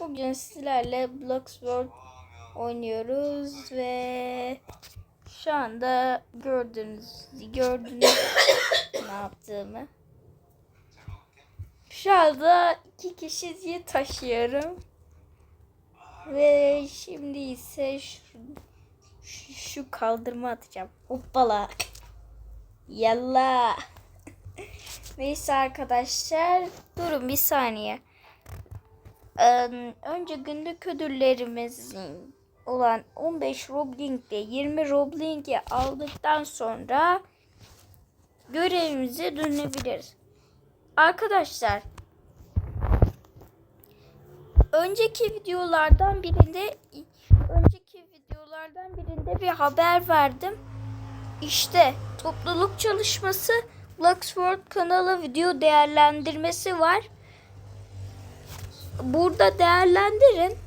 Bugün sizlerle Bloxworld oynuyoruz ve şu anda gördüğünüz gördüğünüz ne yaptığımı. Şu anda iki kişiyi taşıyorum. Ve şimdi ise şu, şu, şu kaldırma atacağım. Hoppala. Yalla. Neyse arkadaşlar durun bir saniye. Önce günlük ödüllerimiz olan 15 Robling'de 20 Robling'i aldıktan sonra görevimize dönebiliriz. Arkadaşlar önceki videolardan birinde önceki videolardan birinde bir haber verdim. İşte topluluk çalışması Luxford kanalı video değerlendirmesi var burada değerlendirin.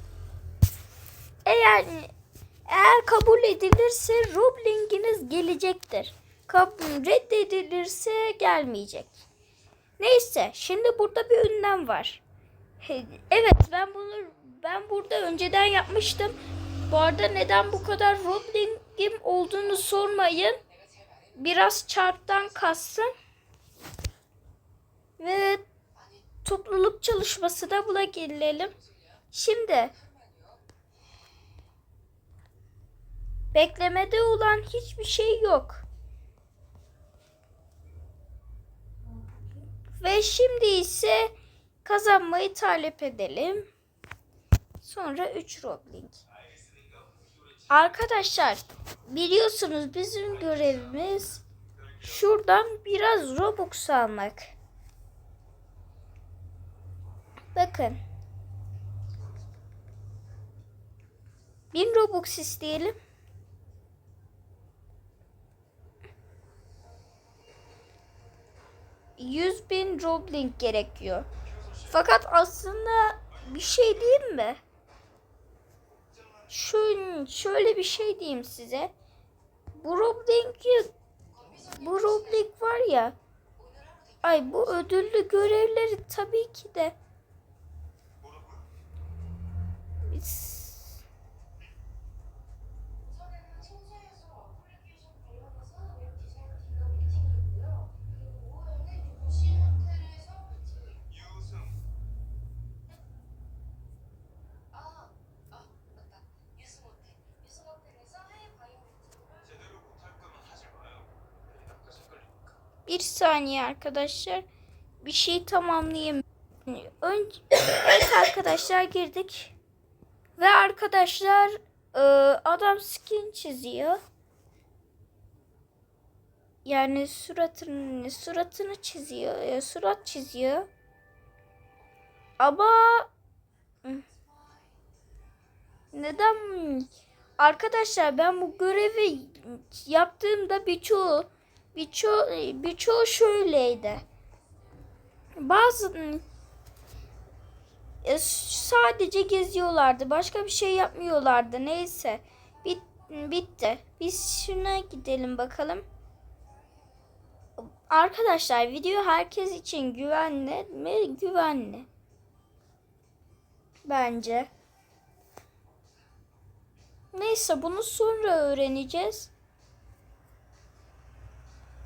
Eğer eğer kabul edilirse Robling'iniz gelecektir. Kab- reddedilirse gelmeyecek. Neyse şimdi burada bir ünlem var. Evet ben bunu ben burada önceden yapmıştım. Bu arada neden bu kadar Robling'im olduğunu sormayın. Biraz çarptan kastım. Ve topluluk çalışması da buna gelelim. Şimdi beklemede olan hiçbir şey yok. Ve şimdi ise kazanmayı talep edelim. Sonra 3 Robling. Arkadaşlar biliyorsunuz bizim görevimiz şuradan biraz Robux almak. Bakın. 1000 Robux isteyelim. Yüz bin Robling gerekiyor. Fakat aslında bir şey diyeyim mi? Şöyle, şöyle bir şey diyeyim size. Bu Robling'i bu Robling var ya ay bu ödüllü görevleri tabii ki de Bir saniye arkadaşlar. Bir şey tamamlayayım. Önce, evet arkadaşlar girdik. Ve arkadaşlar e, adam skin çiziyor. Yani suratını suratını çiziyor. e, Surat çiziyor. Ama neden arkadaşlar ben bu görevi yaptığımda birçoğu birçoğu birçoğu şöyleydi. Bazı e, sadece geziyorlardı. Başka bir şey yapmıyorlardı. Neyse. Bit, bitti. Biz şuna gidelim bakalım. Arkadaşlar video herkes için güvenli mi? Güvenli. Bence. Neyse bunu sonra öğreneceğiz.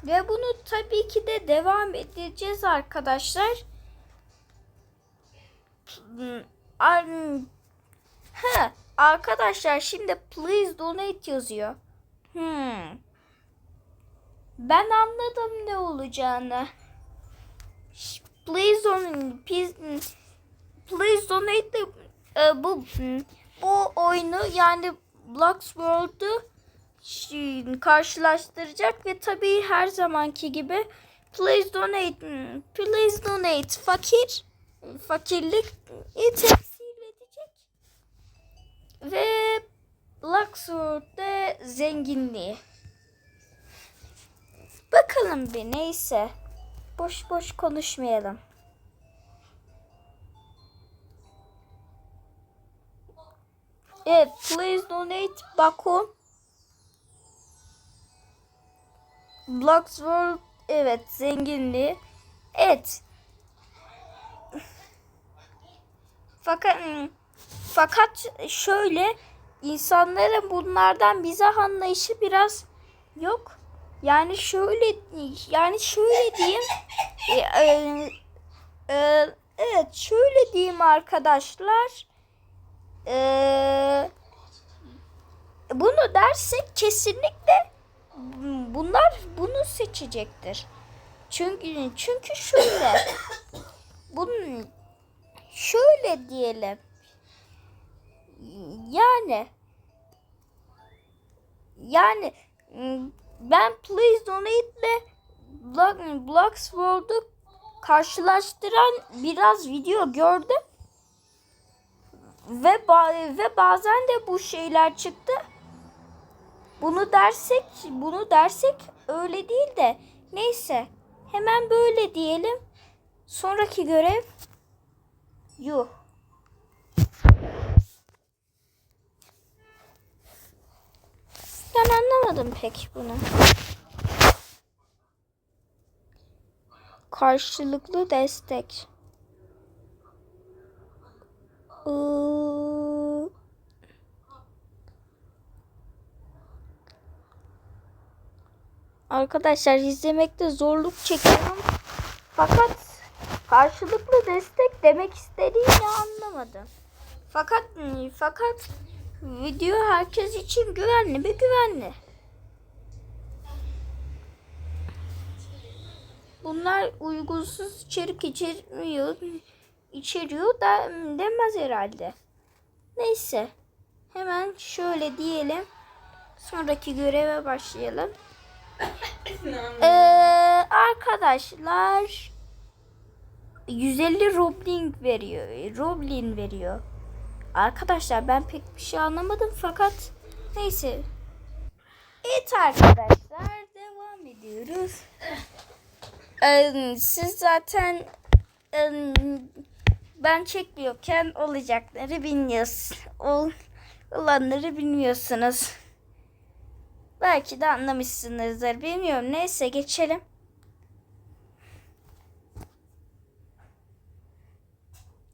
Ve bunu tabii ki de devam edeceğiz arkadaşlar. Ar- Ha, arkadaşlar şimdi please donate yazıyor. Hmm. Ben anladım ne olacağını. Please donate, please, donate de, e, bu bu oyunu yani Blocks World'u karşılaştıracak ve tabii her zamanki gibi please donate please donate fakir fakirlik temsil edecek ve Luxord'da zenginliği. Bakalım bir neyse. Boş boş konuşmayalım. Evet, please donate Baku. Blocks World evet zenginliği. Evet. Fakat fakat şöyle insanların bunlardan bize anlayışı biraz yok. Yani şöyle yani şöyle diyeyim. E, e, e, evet şöyle diyeyim arkadaşlar. E, bunu dersek kesinlikle bunlar bunu seçecektir. Çünkü çünkü şöyle bunun şöyle diyelim. Yani yani ben Please Donate ile Block, Blocks World'u karşılaştıran biraz video gördüm. Ve ba- ve bazen de bu şeyler çıktı. Bunu dersek, bunu dersek öyle değil de neyse. Hemen böyle diyelim. Sonraki görev yuh. Ben anlamadım pek bunu. Karşılıklı destek. Iıı, Arkadaşlar izlemekte zorluk çekiyorum. Fakat karşılıklı destek demek istediğini anlamadım. Fakat fakat video herkes için güvenli mi güvenli. Bunlar uygunsuz içerik içeriyor, içeriyor da demez herhalde. Neyse. Hemen şöyle diyelim. Sonraki göreve başlayalım. Ee, arkadaşlar 150 Roblin veriyor. Roblin veriyor. Arkadaşlar ben pek bir şey anlamadım fakat neyse. Evet arkadaşlar devam ediyoruz. Ee, siz zaten e, ben çekmiyorken olacakları bilmiyorsunuz. Ol, olanları bilmiyorsunuz. Belki de anlamışsınızdır. Bilmiyorum. Neyse geçelim.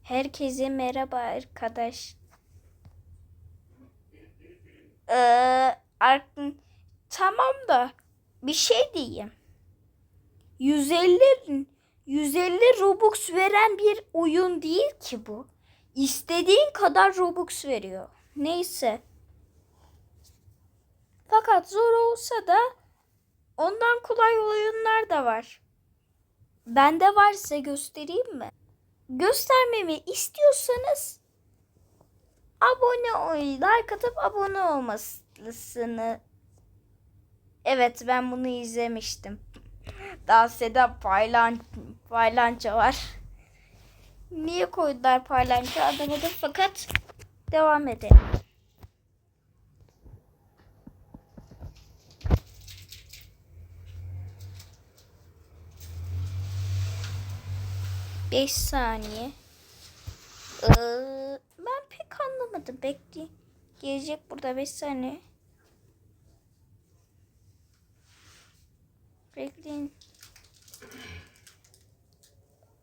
Herkese merhaba arkadaş. Ee, tamam da bir şey diyeyim. 150 150 Robux veren bir oyun değil ki bu. İstediğin kadar Robux veriyor. Neyse. Fakat zor olsa da ondan kolay oyunlar da var. Bende var size göstereyim mi? Göstermemi istiyorsanız abone ol, like atıp abone olmasını. Evet ben bunu izlemiştim. Daha Seda paylan, paylanca var. Niye koydular paylanca anlamadım fakat devam edelim. Beş saniye. Ee, ben pek anlamadım. Bekle. Gelecek burada beş saniye. Bekleyin.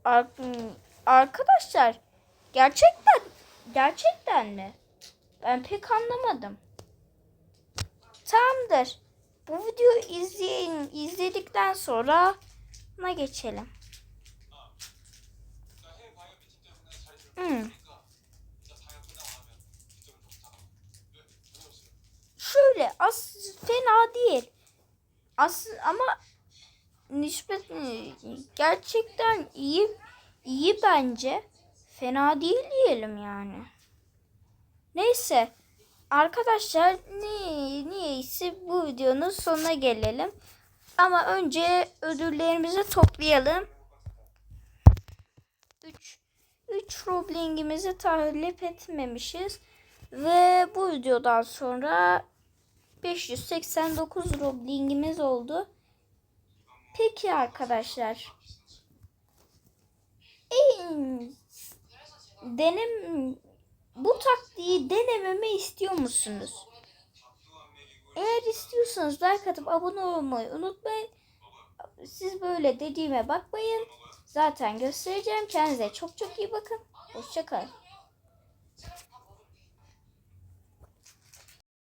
Ar- Arkadaşlar gerçekten gerçekten mi? Ben pek anlamadım. Tamamdır. Bu videoyu izleyin, izledikten sonra na geçelim. Şöyle as fena değil. As ama nispet e, gerçekten iyi iyi bence. Fena değil diyelim yani. Neyse arkadaşlar niye, niyeyse bu videonun sonuna gelelim. Ama önce ödüllerimizi toplayalım. 3 roblingimizi talep etmemişiz. Ve bu videodan sonra 589 roblingimiz oldu. Peki arkadaşlar. En denem bu taktiği denememi istiyor musunuz? Eğer istiyorsanız like atıp abone olmayı unutmayın. Siz böyle dediğime bakmayın. Zaten göstereceğim. Kendinize çok çok iyi bakın. Hoşçakalın.